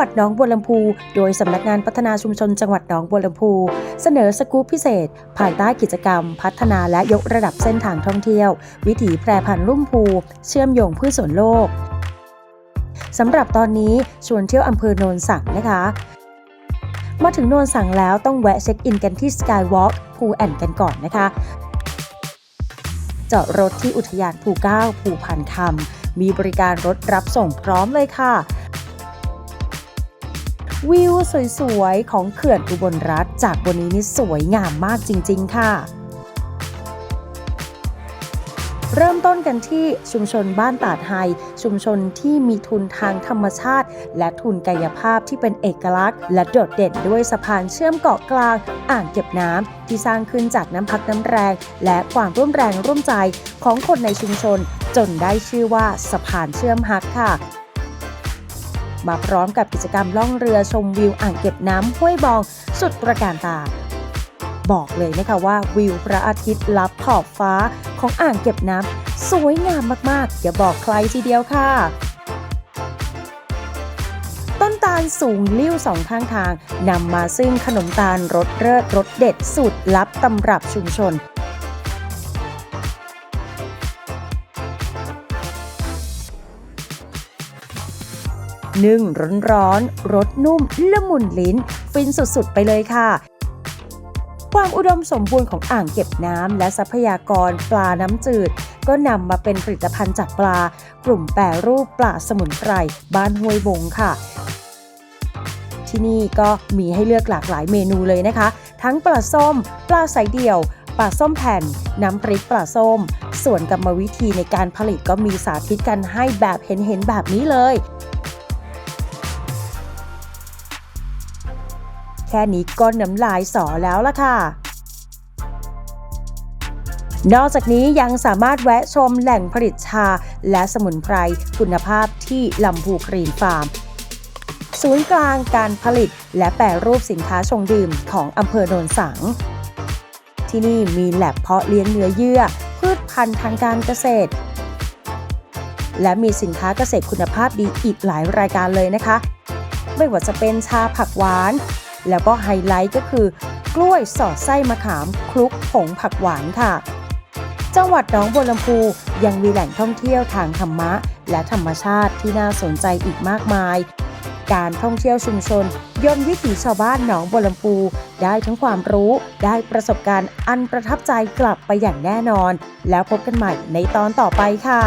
วัดหนองบัวลำพู โดยสำนักงานพัฒนาชุมชนจังหวัดหนองบัวลำพู เสนอสกู๊ปพิเศษ ภายใต้กิจกรรม พัฒนาและยกระดับเส้นทางท่องเที่ยว วิถีแพรพันธุ์รุ่มพูเชื่อมโยงพืชสวนโลกสำหรับตอนนี้ชวนเที่ยวอำเภอโนนสังนะคะ มาถึงโนนสังแล้วต้องแวะเช็คอินกันที่ Skywalk ภูแอนกันก่อนนะคะ จอดรถที่อุทยานภูเก้าภูพันคำมีบริการรถรับส่งพร้อมเลยค่ะ วิวสวยๆ ของเขื่อนอุบลรัฐจากบนนี้นี่สวยงามมากจริง ๆ ค่ะ เริ่มต้นกันที่ชุมชนบ้านตาดไฮชุมชนที่มีทุนทางธรรมชาติ และทุนกายภาพที่เป็นเอกลักษณ์ และโดดเด่นด้วยสะพานเชื่อมเกาะกลาง อ่างเก็บน้ำที่สร้างขึ้นจากน้ำพักน้ำแรง และความร่วมแรงร่วมใจของคนในชุมชน จนได้ชื่อว่าสะพานเชื่อมฮักค่ะ มาพร้อมกับกิจกรรมล่องเรือชมวิวอ่างเก็บน้ำห้วยบองสุดประการตา บอกเลยนะคะว่าวิวพระอาทิตย์ลับขอบฟ้าของอ่างเก็บน้ำสวยงามมากๆอย่าบอกใครทีเดียวค่ะต้นตาลสูงลิ้วสองข้างทางนำมาซึ่งขนมตาลรสเลิศรสเด็ดสูตรลับตำรับชุมชน นึ่งร้อนๆรสนุ่มละมุนลิ้น ฟินสุดๆ ไปเลยค่ะความอุดมสมบูรณ์ของอ่างเก็บน้ำและทรัพยากรปลาน้ำจืด ก็นำมาเป็นผลิตภัณฑ์จากปลา กลุ่มแปรรูปปลาสมุนไพรบ้านห้วยบงค่ะ ที่นี่ก็มีให้เลือกหลากหลายเมนูเลยนะคะ ทั้งปลาส้ม ปลาสายเดี่ยว ปลาส้มแผ่น น้ำพริกปลาส้ม ส่วนกรรมวิธีในการผลิตก็มีสาธิตกันให้แบบเห็นๆแบบนี้เลย แค่นี้ก็น้ำลายสอแล้วล่ะค่ะนอกจากนี้ยังสามารถแวะชมแหล่งผลิตชาและสมุนไพรคุณภาพที่ลำพูกรีนฟาร์ม ศูนย์กลางการผลิตและแปรรูปสินค้าชงดื่มของอำเภอโนนสัง ที่นี่มีแลบเพาะเลี้ยงเนื้อเยื่อ พืชพันธุ์ทางการเกษตร และมีสินค้าเกษตรคุณภาพดีอีกหลายรายการเลยนะคะ ไม่ว่าจะเป็นชาผักหวาน แล้วก็ไฮไลท์ก็คือกล้วยสอดไส้มะขามคลุกผงผักหวานค่ะ จังหวัดหนองบัวลำพูยังมีแหล่งท่องเที่ยวทางธรรมะ และธรรมชาติที่น่าสนใจอีกมากมาย การท่องเที่ยวชุมชนยนต์วิถีชาวบ้านหนองบัวลำพูได้ทั้งความรู้ได้ประสบการณ์อันประทับใจกลับไปอย่างแน่นอน แล้วพบกันใหม่ในตอนต่อไปค่ะ